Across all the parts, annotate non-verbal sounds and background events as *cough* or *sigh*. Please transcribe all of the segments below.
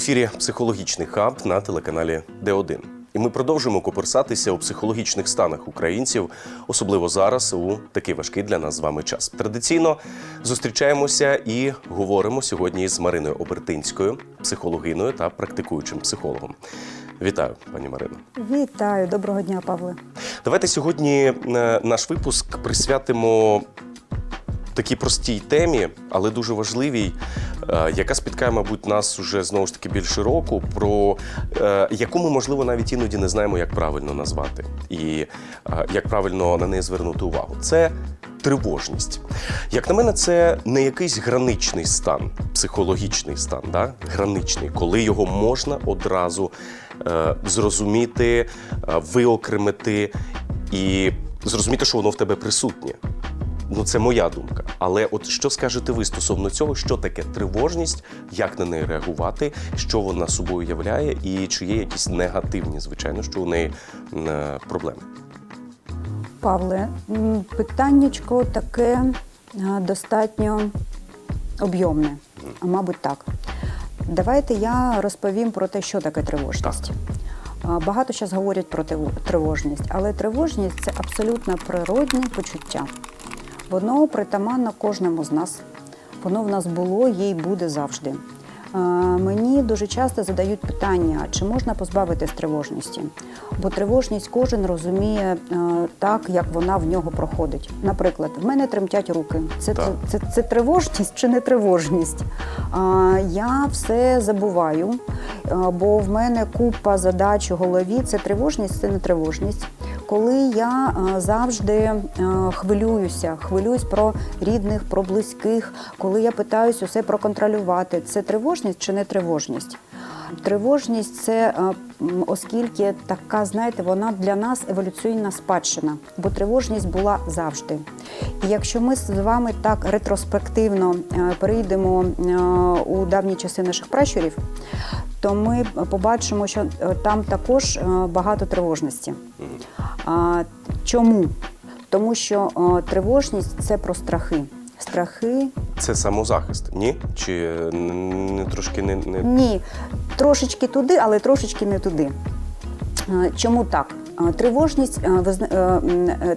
Ефірі Психологічний хаб на телеканалі Д1. І ми продовжуємо коперсатися у психологічних станах українців, особливо зараз у такий важкий для нас з вами час. Традиційно зустрічаємося і говоримо сьогодні з Мариною Обертинською, психологиною та практикуючим психологом. Вітаю, пані Марино. Вітаю, доброго дня, Павле. Давайте сьогодні е, наш випуск присвятимо такій простій темі, але дуже важливій, е, яка спіткає, мабуть, нас уже знову ж таки більше року, про е, яку ми, можливо, навіть іноді не знаємо, як правильно назвати і е, як правильно на неї звернути увагу. Це тривожність. Як на мене, це не якийсь граничний стан, психологічний стан, да? граничний, коли його можна одразу е, зрозуміти, е, виокремити і зрозуміти, що воно в тебе присутнє. Ну, це моя думка. Але от що скажете ви стосовно цього, що таке тривожність, як на неї реагувати, що вона собою являє, і чи є якісь негативні, звичайно, що у неї е, проблеми? Павле, питаннячко таке достатньо об'ємне, а мабуть, так. Давайте я розповім про те, що таке тривожність. А, Багато зараз говорять про тривожність, але тривожність це абсолютно природне почуття. Воно притаманно кожному з нас. Воно в нас було, є і буде завжди. Е, Мені дуже часто задають питання, чи можна позбавитись тривожності? Бо тривожність кожен розуміє е, так, як вона в нього проходить. Наприклад, в мене тремтять руки. Це, це, це, це тривожність чи не тривожність? А, Я все забуваю, е, бо в мене купа задач у голові. Це тривожність, це не тривожність. Коли я е, завжди е, хвилююся, хвилююсь про рідних, про близьких, коли я питаюсь усе проконтролювати, це тривожність чи не тривожність? Тривожність це е, оскільки така, знаєте, вона для нас еволюційна спадщина, бо тривожність була завжди. І якщо ми з вами так ретроспективно перейдемо у давні часи наших пращурів, то ми побачимо, що там також багато тривожності. А, Чому? Тому що тривожність це про страхи. Страхи Це самозахист, ні? Чи е, не трошки не, не... ні, трошечки туди, але трошечки не туди. Е, Чому так? Е, Тривожність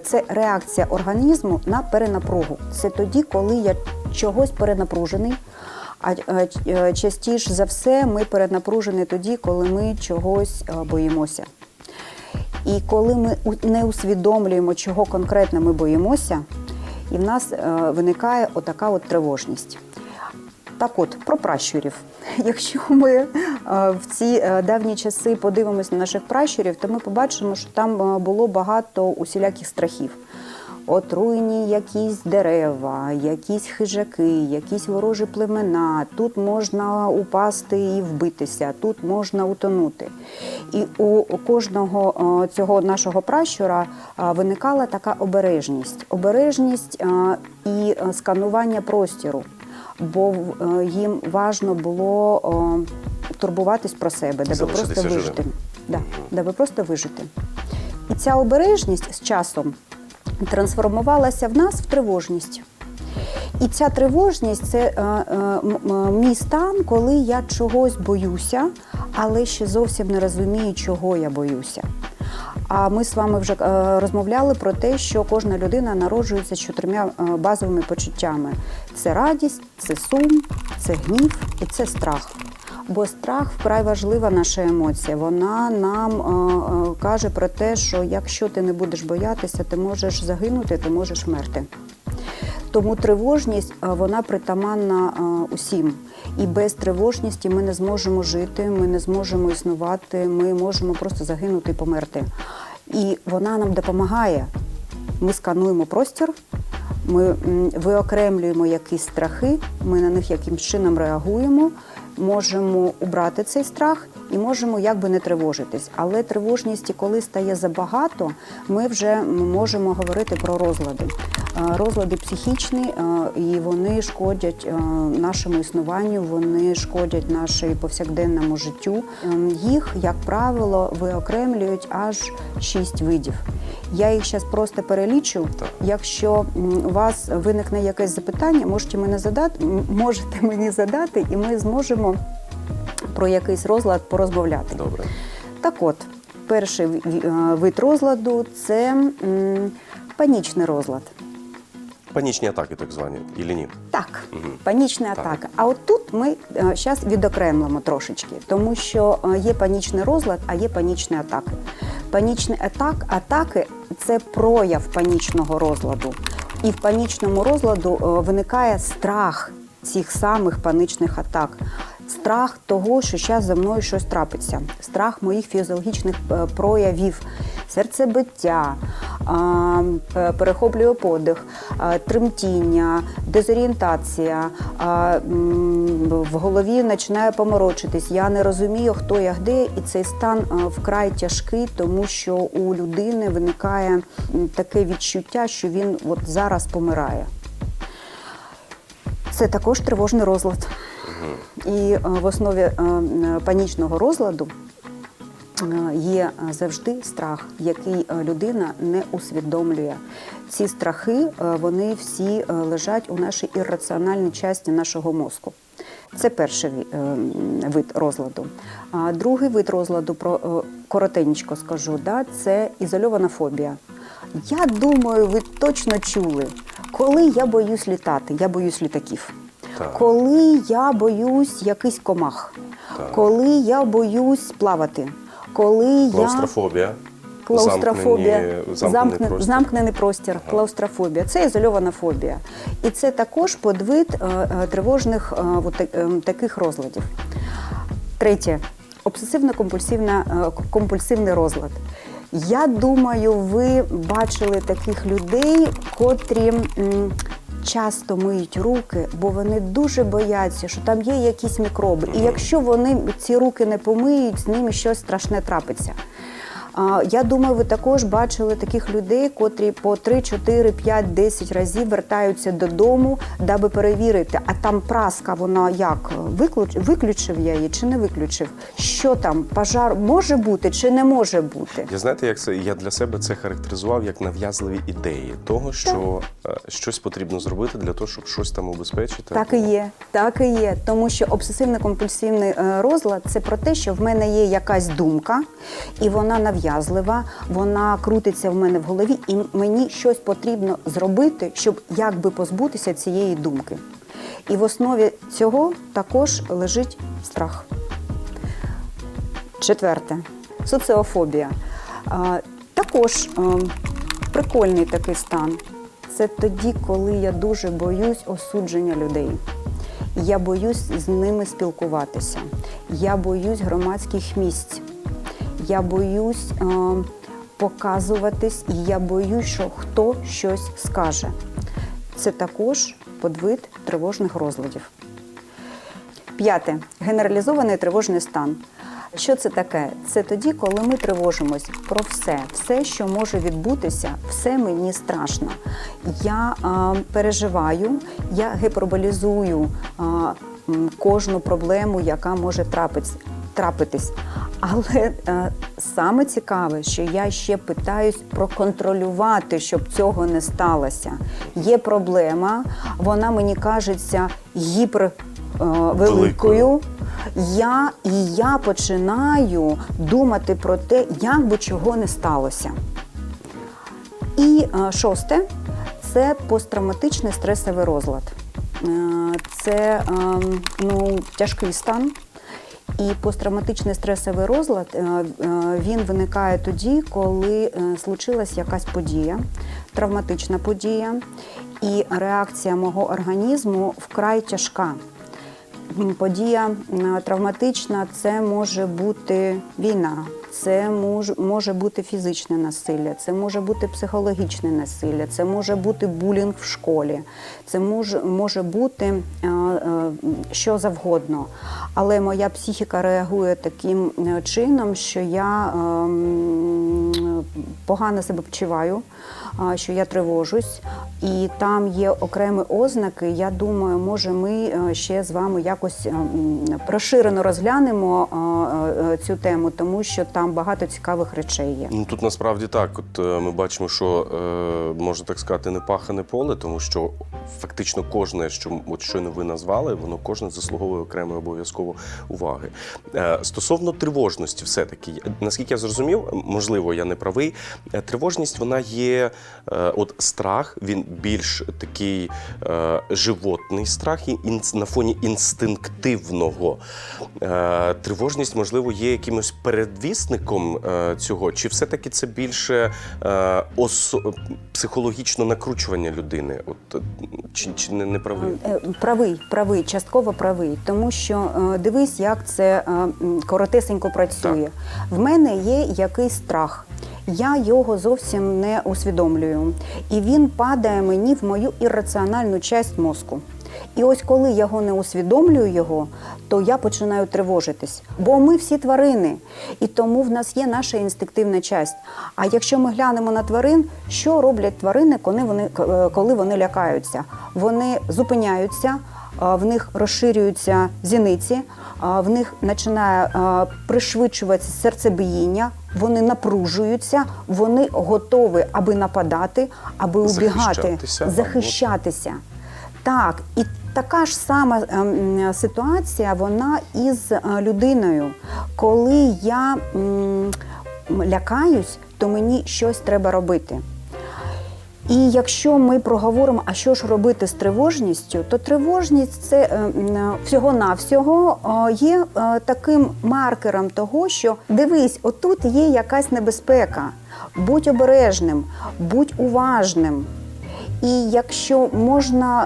це реакція організму на перенапругу. Це тоді, коли я чогось перенапружений. А частіше за все ми перенапружені тоді, коли ми чогось боїмося. І коли ми не усвідомлюємо, чого конкретно ми боїмося, і в нас е, виникає отака от тривожність. Так от, про пращурів. *laughs* Якщо ми е, в ці е, давні часи подивимося на наших пращурів, то ми побачимо, що там було багато усіляких страхів. Отруйні якісь дерева, якісь хижаки, якісь ворожі племена. Тут можна упасти і вбитися, тут можна утонути. І у кожного е, цього нашого пращура е, виникала така обережність. Обережність е, і сканування простіру бо їм важно було турбуватись про себе, даби просто вижити. Да, даби просто вижити. І ця обережність з часом трансформувалася в нас в тривожність. І ця тривожність це е, е, мій стан, коли я чогось боюся, але ще зовсім не розумію, чого я боюся. А ми з вами вже е, розмовляли про те, що кожна людина народжується з чотирма е, базовими почуттями: це радість, це сум, це гнів і це страх. Бо страх вкрай важлива наша емоція. Вона нам е, е, каже про те, що якщо ти не будеш боятися, ти можеш загинути, ти можеш мерти. Тому тривожність е, вона притаманна е, усім. І без тривожності ми не зможемо жити, ми не зможемо існувати, ми можемо просто загинути і померти. І вона нам допомагає. Ми скануємо простір, ми виокремлюємо якісь страхи, ми на них якимсь чином реагуємо, можемо убрати цей страх і можемо якби не тривожитись. Але тривожності, коли стає забагато, ми вже можемо говорити про розлади. Е, Розлади психічні, е, і вони шкодять е, нашому існуванню, вони шкодять нашому повсякденному життю. Ем, Їх, як правило, виокремлюють аж шість видів. Я їх зараз просто перелічу. Якщо у вас виникне якесь запитання, можете мене задати, можете мені задати, і ми зможемо про якийсь розлад порозмовляти. Добре. Так от, перший е, вид розладу це панічний розлад. Панічні атаки, так звані, і ні? Так, Мгм. панічна Так. атака. А от тут ми зараз відокремлимо трошечки, тому що е, є панічний розлад, а є панічні атаки. Панічні атак, атаки це прояв панічного розладу. І в панічному розладу е, виникає страх цих самих панічних атак. Страх того, що зараз за мною щось трапиться, страх моїх фізіологічних е, проявів, серцебиття, е, перехоплює подих, тремтіння, дезорієнтація, в голові починає поморочитись. Я не розумію, хто я де, і цей стан е, вкрай тяжкий, тому що у людини виникає таке відчуття, що він от зараз помирає. Це також тривожний розлад. І е, в основі е, панічного розладу е, є завжди страх, який людина не усвідомлює. Ці страхи вони всі лежать у нашій ірраціональній часті нашого мозку. Це перший вид розладу. А другий вид розладу, про коротенько скажу, да, це ізольована фобія. Я думаю, ви точно чули, коли я боюсь літати, я боюсь літаків. Так. Коли я боюсь якийсь комах, Так. коли я боюсь плавати, коли я Клаустрофобія. клаустрофобія, Замкнені- замкнений простір. замкнений простір, клаустрофобія. Це ізольована фобія. І це також подвид е, е, тривожних е, е, таких розладів. Третє обсесивно-компульсивна, е, компульсивний розлад. Я думаю, ви бачили таких людей, котрі м, часто миють руки, бо вони дуже бояться, що там є якісь мікроби. І якщо вони ці руки не помиють, з ними щось страшне трапиться. Я думаю, ви також бачили таких людей, котрі по 3, 4, 5, 10 разів вертаються додому, даби перевірити, а там праска, вона як виключив я її чи не виключив? Що там, пожар може бути чи не може бути? Я знаєте, як це я для себе це характеризував як нав'язливі ідеї того, що е, щось потрібно зробити для того, щоб щось там убезпечити. Так і є, так і є. Тому що обсесивно-компульсивний е, розлад це про те, що в мене є якась думка, і вона нав'язлива, вона крутиться в мене в голові, і мені щось потрібно зробити, щоб якби позбутися цієї думки. І в основі цього також лежить страх. Четверте соціофобія. Також прикольний такий стан. Це тоді, коли я дуже боюсь осудження людей. Я боюсь з ними спілкуватися. Я боюсь громадських місць. Я боюсь е, показуватись, і я боюсь, що хто щось скаже. Це також подвид тривожних розладів. П'яте генералізований тривожний стан. Що це таке? Це тоді, коли ми тривожимось про все, все, що може відбутися, все мені страшно. Я а, переживаю, я гіперболізую м, кожну проблему, яка може трапитись. Трапитись. Але е, саме цікаве, що я ще питаюсь проконтролювати, щоб цього не сталося. Є проблема, вона мені кажеться гіпер е, великою. Я і я починаю думати про те, як би чого не сталося. І е, шосте це посттравматичний стресовий розлад. Е, Це е, ну, тяжкий стан. І посттравматичний стресовий розлад е, е, він виникає тоді, коли е, случилась якась подія, травматична подія, і реакція мого організму вкрай тяжка. Подія травматична це може бути війна, це мож, може бути фізичне насилля, це може бути психологічне насилля, це може бути булінг в школі, це може, бути е, е, що завгодно. Але моя психіка реагує таким е, чином, що я е, погано себе почуваю, що я тривожусь, і там є окремі ознаки. Я думаю, може, ми е, ще з вами якось е, розширено розглянемо е, е, цю тему, тому що там багато цікавих речей є. Ну тут насправді так. От ми бачимо, що можна так сказати, не пахане поле, тому що фактично кожне, що от щойно ви назвали, воно кожне заслуговує окремої обов'язково уваги. Стосовно тривожності, все-таки, наскільки я зрозумів, можливо, я не правий. Тривожність вона є, от страх, він більш такий е, животний страх і на фоні інстинктивного. Е, тривожність, можливо, є якимось передвісником е, цього, чи все-таки це більше е, осо- психологічне накручування людини? От, е, чи, чи не, не правий? Е, Правий, правий, частково правий, тому що е, дивись, як це е, коротесенько працює. В мене є якийсь страх. Я його зовсім не усвідомлюю. І він падає мені в мою ірраціональну часть мозку. І ось коли я його не усвідомлюю його, то я починаю тривожитись. Бо ми всі тварини, і тому в нас є наша інстинктивна часть. А якщо ми глянемо на тварин, що роблять тварини, коли вони, е, коли вони лякаються? Вони зупиняються, в них розширюються зіниці, в них починає пришвидшуватися серцебиіння, вони напружуються, вони готові аби нападати, аби убігати, Захищатися захищатися. Так, і така ж сама ем, ситуація вона із е, людиною. Коли я м, лякаюсь, то мені щось треба робити. І якщо ми проговоримо, а що ж робити з тривожністю, то тривожність це е, м, всього-навсього е, є е, таким маркером того, що дивись, отут є якась небезпека. Будь обережним, будь уважним. І якщо можна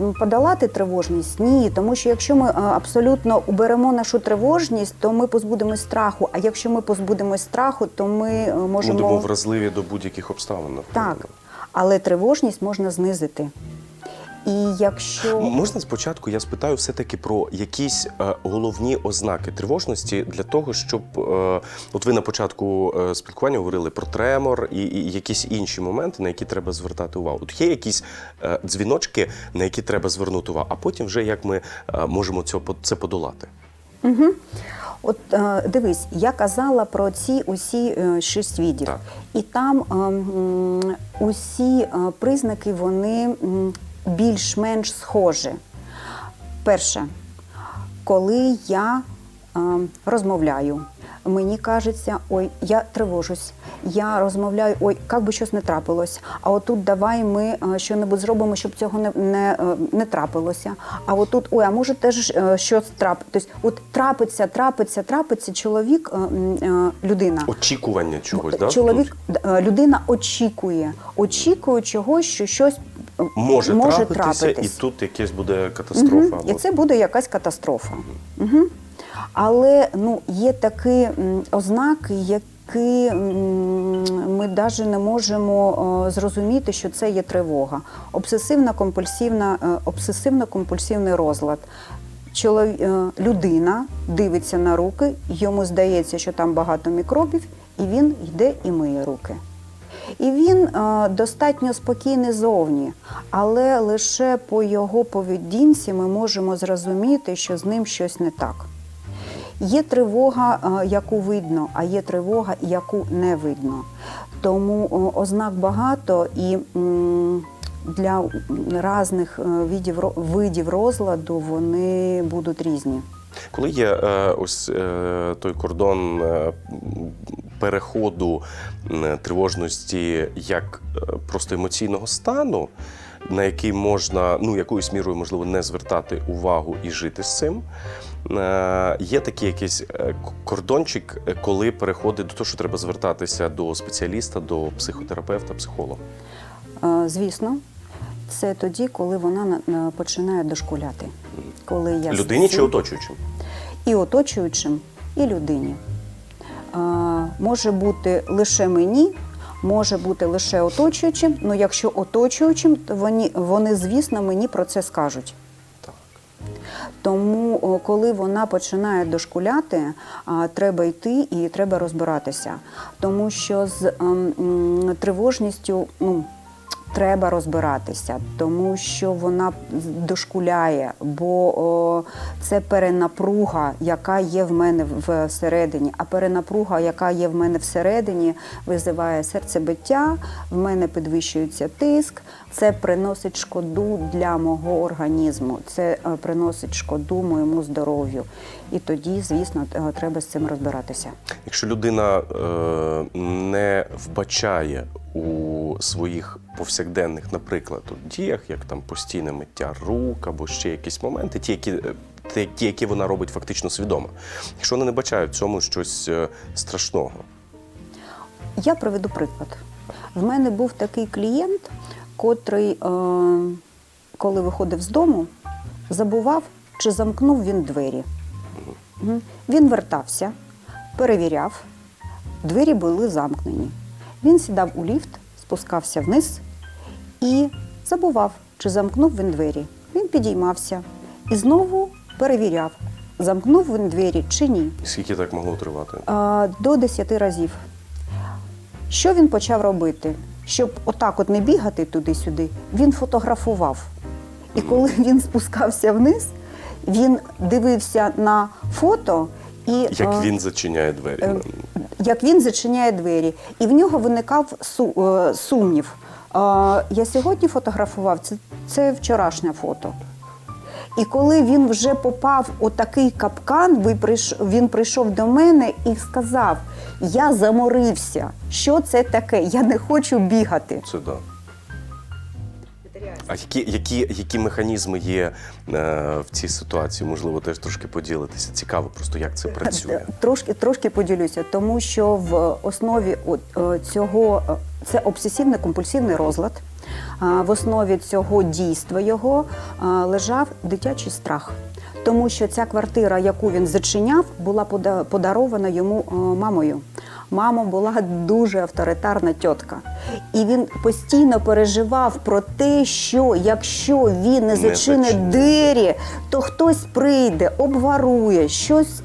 е, подолати тривожність, ні, тому що якщо ми е, абсолютно уберемо нашу тривожність, то ми позбудемось страху. А якщо ми позбудемось страху, то ми е, можемо Будемо вразливі до будь-яких обставин. напевно. так, але тривожність можна знизити. І якщо Можна спочатку я спитаю все-таки про якісь е, головні ознаки тривожності для того, щоб е, от ви на початку е, спілкування говорили про тремор і, і якісь інші моменти, на які треба звертати увагу. От є якісь е, дзвіночки, на які треба звернути увагу, а потім вже як ми е, можемо цього це подолати. От е, дивись, я казала про ці усі е, шість видів, Так. і там е, усі е, признаки вони більш-менш схожі. Перше, коли я е, розмовляю, мені кажеться, ой, я тривожусь. Я розмовляю, ой, як би щось не трапилось. А отут давай ми е, що-небудь зробимо, щоб цього не, не, е, не трапилося. А отут, ой, а може теж е, щось трапитись. От трапиться, трапиться, трапиться чоловік, людина. Очікування чогось, да? Чоловік, е, людина очікує, очікує чогось, що щось може, може трапитися, трапитись. і тут якась буде катастрофа. Мгм. І це буде якась катастрофа. Угу. Але ну, є такі ознаки, які ми навіть не можемо зрозуміти, що це є тривога. Обсесивно-компульсивна, е, обсесивно-компульсивний розлад. Е, Людина дивиться на руки, йому здається, що там багато мікробів, і він йде і миє руки. І він е, достатньо спокійний зовні, але лише по його поведінці ми можемо зрозуміти, що з ним щось не так. Є тривога, е, яку видно, а є тривога, яку не видно. Тому ознак багато і для різних е, видів, видів розладу вони будуть різні. Коли є е, ось той кордон переходу тривожності як просто емоційного стану, на який можна ну якоюсь мірою можливо не звертати увагу і жити з цим. Е, Є такий якийсь е, кордончик, е, коли переходить до того, що треба звертатися до спеціаліста, до психотерапевта, психолога. Звісно, це тоді, коли вона на- на- починає дошкуляти. Коли я Людині чи оточуючим? і оточуючим, і людині. Може бути лише мені, може бути лише оточуючим. Ну, якщо оточуючим, то вони, вони, звісно, мені про це скажуть. Тому, коли вона починає дошкуляти, треба йти і треба розбиратися. Тому що з ем, тривожністю, ну, треба розбиратися, тому що вона дошкуляє, бо о, це перенапруга, яка є в мене всередині. А перенапруга, яка є в мене всередині, визиває серцебиття, в мене підвищується тиск. Це приносить шкоду для мого організму, це е, приносить шкоду моєму здоров'ю. І тоді, звісно, е, треба з цим розбиратися. Якщо людина е, не вбачає у своїх повсякденних, наприклад, от діях, як там постійне миття рук або ще якісь моменти, ті, які, е, ті, які вона робить фактично свідомо. Якщо вони не бачають в цьому щось е, страшного, Я приведу приклад. В мене був такий клієнт, котрий, е, коли виходив з дому, забував, чи замкнув він двері. Він вертався, перевіряв, двері були замкнені. Він сідав у ліфт, спускався вниз і забував, чи замкнув він двері. Він підіймався і знову перевіряв, замкнув він двері чи ні. скільки так могло тривати? А, до 10 разів. Що він почав робити? Щоб отак от не бігати туди-сюди, він фотографував. І коли він спускався вниз, він дивився на фото і Як е, він зачиняє двері? е, як він зачиняє двері, і в нього виникав е, сумнів. Е, Я сьогодні фотографував, це, це вчорашнє фото. І коли він вже попав у такий капкан, він прийшов до мене і сказав: Я заморився. Що це таке? Я не хочу бігати. Це да. А які, які, які механізми є е, в цій ситуації? Можливо, теж трошки поділитися. Цікаво, просто як це працює. Трошки, трошки поділюся, тому що в основі от, е, цього е, це обсесивно-компульсивний розлад. В основі цього дійства його лежав дитячий страх. Тому що ця квартира, яку він зачиняв, була подарована йому мамою. Мама була дуже авторитарна тітка. І він постійно переживав про те, що якщо він не зачинить. двері, то хтось прийде, обварує, щось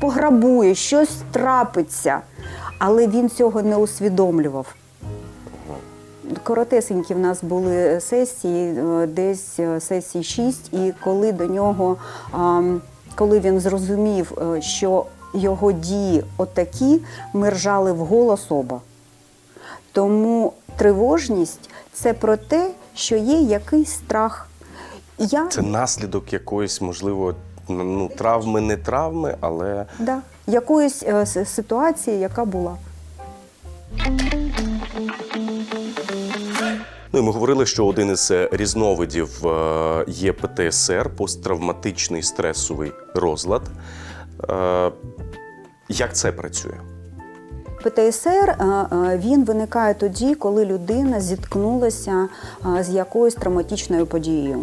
пограбує, щось трапиться. Але він цього не усвідомлював. Коротесенькі в нас були сесії, е, десь е, сесії 6, і коли до нього, коли він зрозумів, е, що його дії отакі, ми ржали в голос оба. Тому тривожність це про те, що є якийсь страх. Я Це наслідок якоїсь, можливо, ну, травми, не травми, але да, якоїсь е, ситуації, яка була. Ну і ми говорили, що один із е, різновидів е, є ПТСР, посттравматичний стресовий розлад. Е, Як це працює? ПТСР він виникає тоді, коли людина зіткнулася з якоюсь травматичною подією.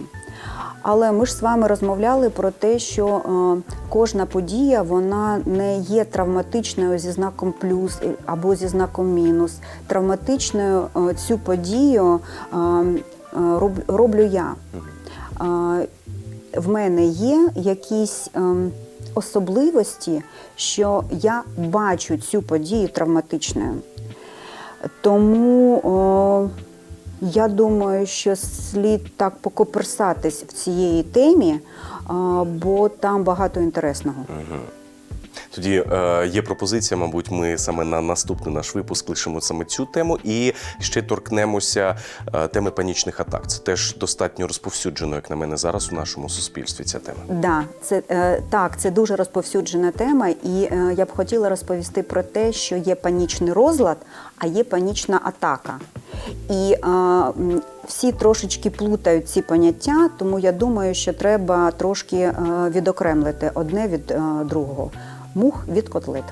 Але ми ж з вами розмовляли про те, що е, кожна подія вона не є травматичною зі знаком плюс або зі знаком мінус. Травматичною е, цю подію е, роб- роблю я. Е, в мене є якісь особливості, що я бачу цю подію травматичною. Тому о, я думаю, що слід так покоперсатись в цієї темі, бо там багато інтересного. Тоді е, є пропозиція, мабуть, ми саме на наступний наш випуск лишимо саме цю тему і ще торкнемося е, теми панічних атак. Це теж достатньо розповсюджено, як на мене, зараз у нашому суспільстві. Ця тема. Да, це е, так, це дуже розповсюджена тема, і е, я б хотіла розповісти про те, що є панічний розлад, а є панічна атака. І е, всі трошечки плутають ці поняття, тому я думаю, що треба трошки е, відокремлити одне від е, другого. Мух від котлет.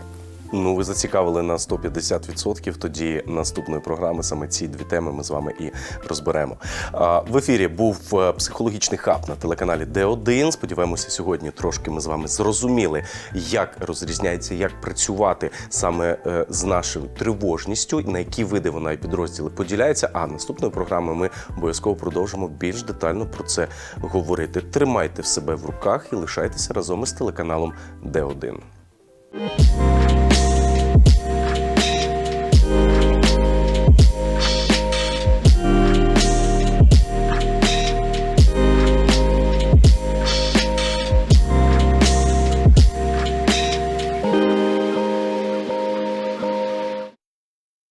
Ну, ви зацікавили на 150%, Тоді наступної програми саме ці дві теми ми з вами і розберемо. В ефірі був е, психологічний хаб на телеканалі Д1. Сподіваємося, сьогодні трошки ми з вами зрозуміли, як розрізняється, як працювати саме е, з нашою тривожністю, на які види вона і підрозділи поділяється. А наступної програми ми обов'язково продовжимо більш детально про це говорити. Тримайте в себе в руках і лишайтеся разом із телеканалом Д1. Música